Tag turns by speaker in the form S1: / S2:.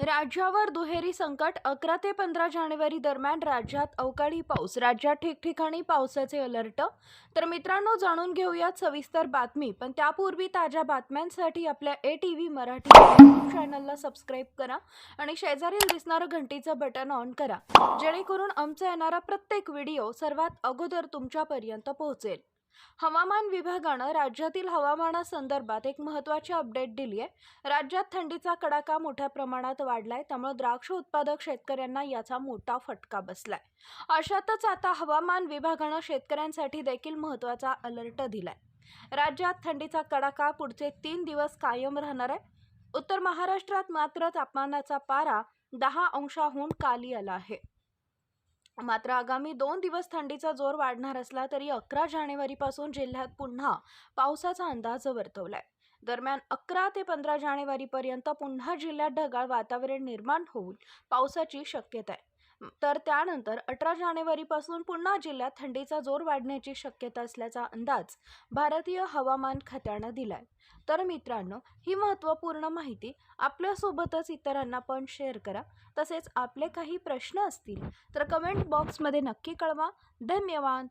S1: राज्यावर दुहेरी संकट अकरा ते पंधरा जानेवारी दरम्यान राज्यात अवकाळी पाऊस राज्यात ठिकठिकाणी पावसाचे अलर्ट. तर मित्रांनो जाणून घेऊयात सविस्तर बातमी. पण त्यापूर्वी ताज्या बातम्यांसाठी आपल्या ए टी व्ही मराठी चॅनलला सबस्क्राईब करा आणि शेजारील दिसणारं घंटीचं बटन ऑन करा. जेणेकरून आमचा येणारा प्रत्येक व्हिडिओ सर्वात अगोदर तुमच्यापर्यंत पोहोचेल. हवामान विभागानं राज्यातील हवामानासंदर्भात एक महत्त्वाची अपडेट दिली आहे. राज्यात थंडीचा कडाका मोठ्या प्रमाणात वाढलाय त्यामुळे द्राक्ष उत्पादक शेतकऱ्यांना याचा मोठा फटका बसलाय. अशातच आता हवामान विभागानं शेतकऱ्यांसाठी देखील महत्त्वाचा अलर्ट दिलाय. राज्यात थंडीचा कडाका पुढचे तीन दिवस कायम राहणार आहे. उत्तर महाराष्ट्रात मात्र तापमानाचा पारा दहा अंशाहून खाली आला आहे. मात्र आगामी दोन दिवस थंडीचा जोर वाढणार असला तरी अकरा जानेवारीपासून जिल्ह्यात पुन्हा पावसाचा अंदाज वर्तवलाय. दरम्यान अकरा ते पंधरा जानेवारीपर्यंत पुन्हा जिल्ह्यात ढगाळ वातावरण निर्माण होऊन पावसाची शक्यता आहे. तर त्यानंतर अठरा जानेवारीपासून पुन्हा जिल्ह्यात थंडीचा जोर वाढण्याची शक्यता असल्याचा अंदाज भारतीय हवामान खात्यानं दिलाय. तर मित्रांनो ही महत्त्वपूर्ण माहिती आपल्यासोबतच इतरांना पण शेअर करा. तसेच आपले काही प्रश्न असतील तर कमेंट बॉक्समध्ये नक्की कळवा. धन्यवाद!